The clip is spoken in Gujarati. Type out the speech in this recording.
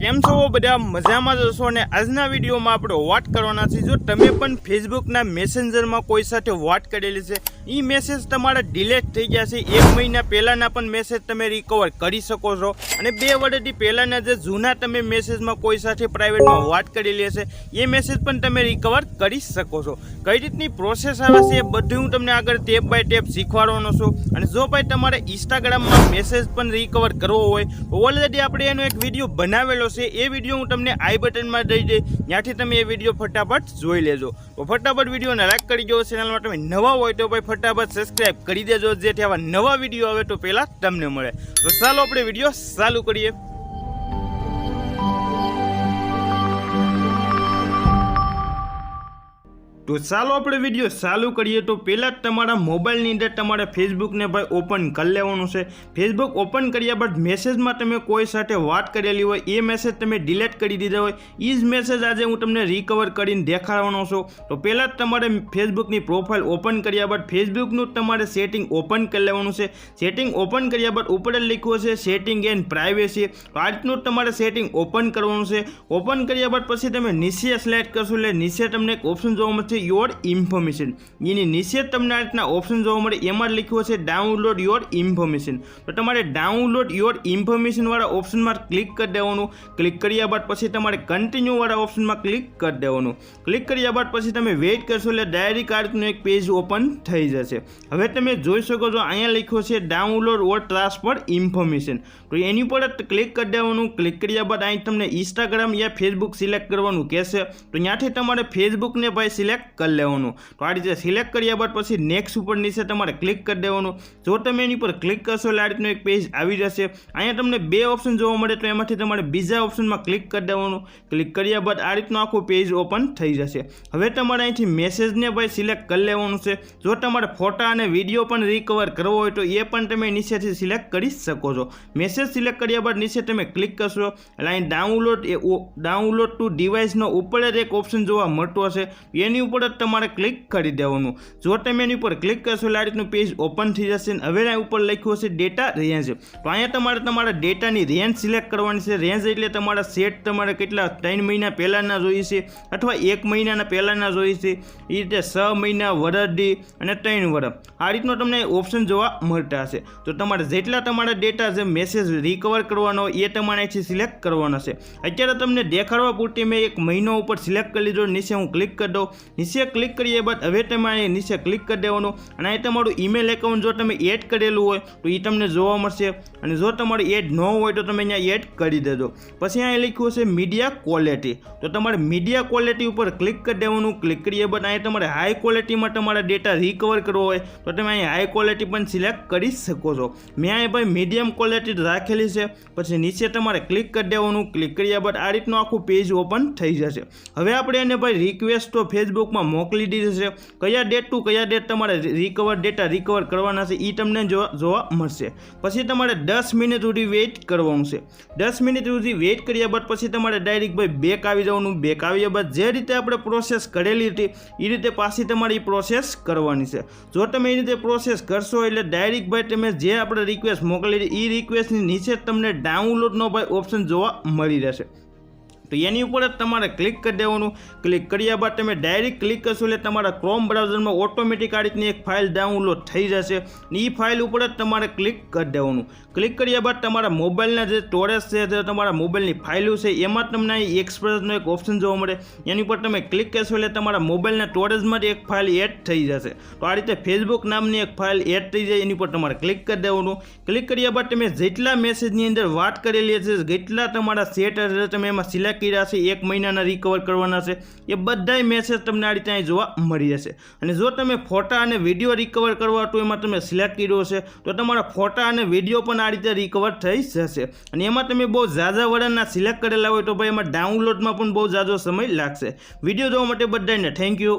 કેમ છો બધા? મજામાં જશો અને આજના વિડીયોમાં આપણે વાત કરવાના છે જો તમે પણ ફેસબુકના મેસેન્જરમાં કોઈ સાથે વાત કરેલી છે એ મેસેજ તમારા ડિલેટ થઈ ગયા છે. એક મહિના પહેલાંના પણ મેસેજ તમે રિકવર કરી શકો છો. અને બે વર્ષથી પહેલાંના જે જૂના તમે મેસેજમાં કોઈ સાથે પ્રાઇવેટમાં વાત કરેલી હશે, એ મેસેજ પણ તમે રિકવર કરી શકો છો. કઈ રીતની પ્રોસેસ આવે છે એ બધું હું તમને આગળ ટેપ બાય ટેપ શીખવાડવાનો છું. અને જો ભાઈ તમારે ઇન્સ્ટાગ્રામમાં મેસેજ પણ રિકવર કરવો હોય ઓલરેડી આપણે એનો એક વીડિયો બનાવેલો છે, એ વીડિયો હું તમને આઈ બટનમાં દઈ દઈ ત્યાંથી તમે એ વીડિયો ફટાફટ જોઈ લેજો. તો ફટાફટ વિડીયોને લાઈક કરી દો, ચેનલમાં તમે નવા હોય તો ભાઈ ફટાફટ સબસ્ક્રાઈબ કરી દેજો, જેથી આવા નવા વીડિયો આવે તો પહેલાં તમને મળે. તો ચાલો આપણે વીડિયો ચાલુ કરીએ. તો ચાલો આપણે વીડિયો ચાલુ કરીએ. તો પહેલાં જ તમારા મોબાઈલની અંદર તમારે ફેસબુકને ભાઈ ઓપન કરી લેવાનું છે. ફેસબુક ઓપન કર્યા બાદ મેસેજમાં તમે કોઈ સાથે વાત કરેલી હોય, એ મેસેજ તમે ડિલેટ કરી દીધા હોય એ જ મેસેજ આજે હું તમને રિકવર કરીને દેખાડવાનો છું. તો પહેલાં જ તમારે ફેસબુકની પ્રોફાઇલ ઓપન કર્યા બાદ ફેસબુકનું તમારે સેટિંગ ઓપન કરી લેવાનું છે. સેટિંગ ઓપન કર્યા બાદ ઉપર લખ્યું છે સેટિંગ એન્ડ પ્રાઇવેસી તો આ રીતનું તમારે સેટિંગ ઓપન કરવાનું છે. ઓપન કર્યા બાદ પછી તમે નીચે સિલેક્ટ કરશો એટલે નીચે તમને એક ઓપ્શન જોવા મળશે. યોર ઇન્ફોર્મેશન એની નીચે તમને આ રીતના ઓપ્શન જોવા મળે, એમાં લખ્યું છે ડાઉનલોડ યોર ઇન્ફોર્મેશન તો તમારે ડાઉનલોડ યોર ઇન્ફોર્મેશનવાળા ઓપ્શનમાં ક્લિક કરી દેવાનું. ક્લિક કર્યા બાદ પછી તમારે કન્ટિન્યુવાળા ઓપ્શનમાં ક્લિક કરી દેવાનું. ક્લિક કર્યા બાદ પછી તમે વેઇટ કરશો એટલે ડાયરી કાર્ડનું એક પેજ ઓપન થઈ જશે. હવે તમે જોઈ શકો છો અહીંયા લખ્યું છે ડાઉનલોડ ઓર ટ્રાન્સફર ઇન્ફોર્મેશન તો એની ઉપર જ ક્લિક કરી દેવાનું. ક્લિક કર્યા બાદ અહીં તમને ઇન્સ્ટાગ્રામ યા ફેસબુક સિલેક્ટ કરવાનું કહેશે. તો ત્યાંથી તમારે ફેસબુકને ભાઈ સિલેક્ટ કરી લેવાનું. તો આ રીતે સિલેક્ટ કર્યા બાદ પછી નેક્સ્ટ ઉપર નીચે તમારે ક્લિક કરી દેવાનું. જો તમે એની પર ક્લિક કરશો એટલે આ રીતનું એક પેજ આવી જશે. અહીંયા તમને બે ઓપ્શન જોવા મળે તો એમાંથી તમારે બીજા ઓપ્શનમાં ક્લિક કરી દેવાનું. ક્લિક કર્યા બાદ આ રીતનું આખું પેજ ઓપન થઈ જશે. હવે તમારે અહીંથી મેસેજને ભાઈ સિલેક્ટ કરી લેવાનું છે. જો તમારે ફોટા અને વીડિયો પણ રિકવર કરવો હોય તો એ પણ તમે નીચેથી સિલેક્ટ કરી શકો છો. મેસેજ સિલેક્ટ કર્યા બાદ નીચે તમે ક્લિક કરશો. એટલે અહીં ડાઉનલોડ એ ડાઉનલોડ ટુ ડિવાઇસનો ઉપર જ એક ઓપ્શન જોવા મળતો હશે. એની ઉપર જ તમારે ક્લિક કરી દેવાનું. જો તમે એની ઉપર ક્લિક કરશો એટલે આ રીતનું પેજ ઓપન થઈ જશે હવે એના ઉપર લખ્યું હશે ડેટા રેન્જ તો અહીંયા તમારે તમારા ડેટાની રેન્જ સિલેક્ટ કરવાની છે. રેન્જ એટલે તમારા સેટ તમારે કેટલા? ત્રણ મહિના પહેલાંના જોઈએ છે અથવા એક મહિનાના પહેલાંના જોઈએ છે. એ રીતે છ મહિના વરસથી અને ત્રણ વર્ષ આ રીતનો તમને ઓપ્શન જોવા મળતા હશે. તો તમારે જેટલા તમારા ડેટા જે મેસેજ રિકવર કરવાનો એ તમારે અહીંથી સિલેક્ટ કરવાના છે. અત્યારે તમને દેખાડવા પૂરતી મેં એક મહિનો ઉપર સિલેક્ટ કરી લીધો. નીચે હું ક્લિક કરી દઉં. નીચે ક્લિક કરીએ બાદ હવે તમે અહીં નીચે ક્લિક કરી દેવાનું. અને અહીં તમારું ઈમેલ એકાઉન્ટ જો તમે એડ કરેલું હોય, તો એ તમને જોવા મળશે. અને જો તમારું એડ ન હોય, તો તમે અહીંયા એડ કરી દેજો. પછી અહીં લખ્યું છે મીડિયા ક્વોલિટી તો તમારે મીડિયા ક્વોલિટી ઉપર ક્લિક કરી દેવાનું. ક્લિક કરીએ બાદ અહીં તમારે હાઈ ક્વોલિટીમાં તમારા ડેટા રિકવર કરવો હોય, તો તમે અહીં હાઈ ક્વોલિટી પણ સિલેક્ટ કરી શકો છો. મેં અહીં ભાઈ મીડિયમ ક્વોલિટી રાખેલી છે. પછી નીચે તમારે ક્લિક કરી દેવાનું. ક્લિક કર્યા બાદ આ રીતનું આખું પેજ ઓપન થઈ જશે. હવે આપણે એને ભાઈ રિક્વેસ્ટ તો ફેસબુકમાં મોકલી દીધી છે. કયા ડેટ ટુ કયા ડેટ તમારે રિકવર ડેટા રિકવર કરવાના છે એ તમને જોવા મળશે. પછી તમારે દસ મિનિટ સુધી વેઇટ કરવાનું છે. દસ મિનિટ સુધી વેઇટ કર્યા બાદ પછી તમારે ડાયરેક્ટ ભાઈ બેક આવી જવાનું. બેક આવ્યા બાદ જે રીતે આપણે પ્રોસેસ કરેલી હતી એ રીતે પાછી તમારી પ્રોસેસ કરવાની છે. જો તમે એ રીતે પ્રોસેસ કરશો એટલે ડાયરેક્ટ ભાઈ તમે જે આપણે રિક્વેસ્ટ મોકલી એ રિક્વેસ્ટની નીચે તમને ડાઉનલોડનો ભાઈ ઓપ્શન જોવા મળી રહેશે. તો એની ઉપર જ તમારે ક્લિક કરી દેવાનું. ક્લિક કર્યા બાદ તમે ડાયરેક્ટ ક્લિક કરશો એટલે તમારા ક્રોમ બ્રાઉઝરમાં ઓટોમેટિક આ રીતની એક ફાઇલ ડાઉનલોડ થઈ જશે. એ ફાઇલ ઉપર જ તમારે ક્લિક કરી દેવાનું. ક્લિક કર્યા બાદ તમારા મોબાઈલના જે સ્ટોરેજ છે, જે તમારા મોબાઈલની ફાઇલો છે, એમાં તમને એક્સપ્રેસનો એક ઓપ્શન જોવા મળે. એની ઉપર તમે ક્લિક કરશો એટલે તમારા મોબાઈલના સ્ટોરેજમાંથી એક ફાઇલ એડ થઈ જશે. તો આ રીતે ફેસબુક નામની એક ફાઇલ એડ થઈ જાય, એની ઉપર તમારે ક્લિક કરી દેવાનું. ક્લિક કર્યા બાદ તમે જેટલા મેસેજની અંદર વાત કરેલી છે જેટલા તમારા સેટ તમે એમાં સિલેક્ટ કર્યા છે, એક મહિનાના રિકવર કરવાના છે, એ બધાય મેસેજ તમને આ રીતે અહીં જોવા મળી જશે અને જો તમે ફોટા અને વીડિયો રિકવર કરવા તો એમાં તમે સિલેક્ટ કર્યો છે તો તમારા ફોટા અને વીડિયો પણ આ રીતે રિકવર થઈ જશે. અને એમાં તમે બહુ ઝાઝા વડાના સિલેક્ટ કરેલા હોય તો ભાઈ એમાં ડાઉનલોડમાં પણ બહુ ઝાઝો સમય લાગશે. વીડિયો જોવા માટે બધાને થેન્ક યુ